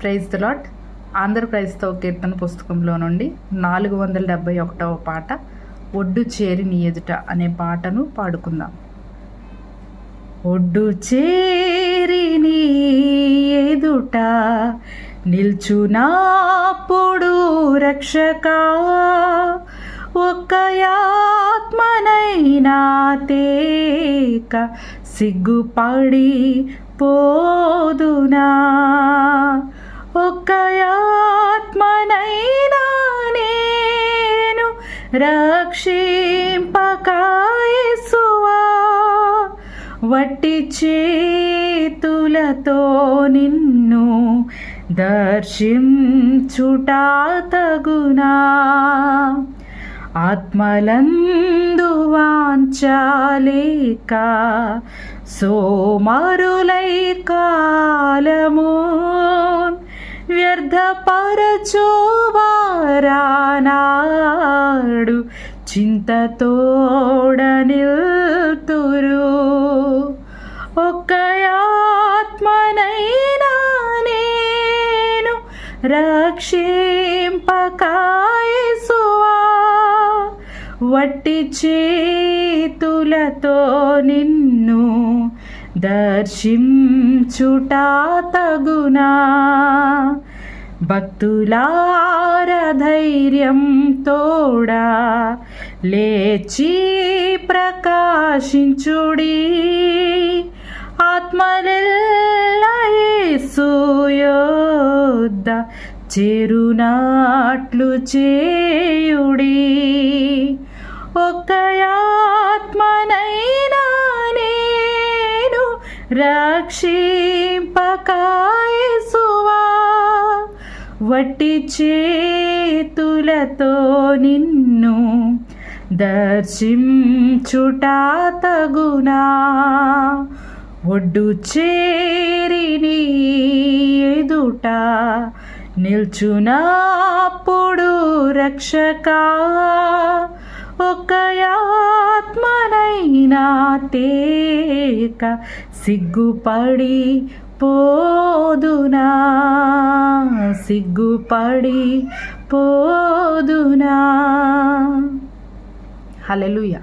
Praise the lot Andhra క్రైస్తవ కీర్తన పుస్తకంలో నుండి నాలుగు వందల డెబ్బై ఒకటవ పాట ఒడ్డు చేరి నీ ఎదుట అనే పాటను పాడుకుందాం. ఒడ్డు చేరి నీ ఎదుట నిల్చునాప్పుడు రక్షక ఒక్క ఆత్మనైనా తేక సిగ్గుపడి పోదునా? ఒక ఆత్మనైనా నేను రక్షింపకాయసువా. వట్టి చేతులతో నిన్ను దర్శించుటా తగునా. ఆత్మలందు వాంచాలేక సోమరులై కాలము వ్యర్థపరచోవారానాడు చింతతోడ నిల్తురు. ఒక్క ఆత్మనైనా నేను రక్షింపకాయసువా. వట్టి చేతులతో నిన్ను దర్శించుటా తగునా. భక్తులార ధైర్యం తోడా లేచి ప్రకాశించుడి. ఆత్మలెల్లయేసుయోద్ద చెరునాట్లు చేయుడి. ఒక్క ఆత్మనైనా నేను రక్షింపకాయసువా వట్టి చేతులతో నిన్ను దర్శించుటా తగునా? ఒడ్డు చేరిని ఎదుట నిల్చునప్పుడు రక్షక ఒక ఆత్మనైనా తేక సిగ్గుపడి పోదునా? సిగ్గుపడి పోదునా. హలెలుయా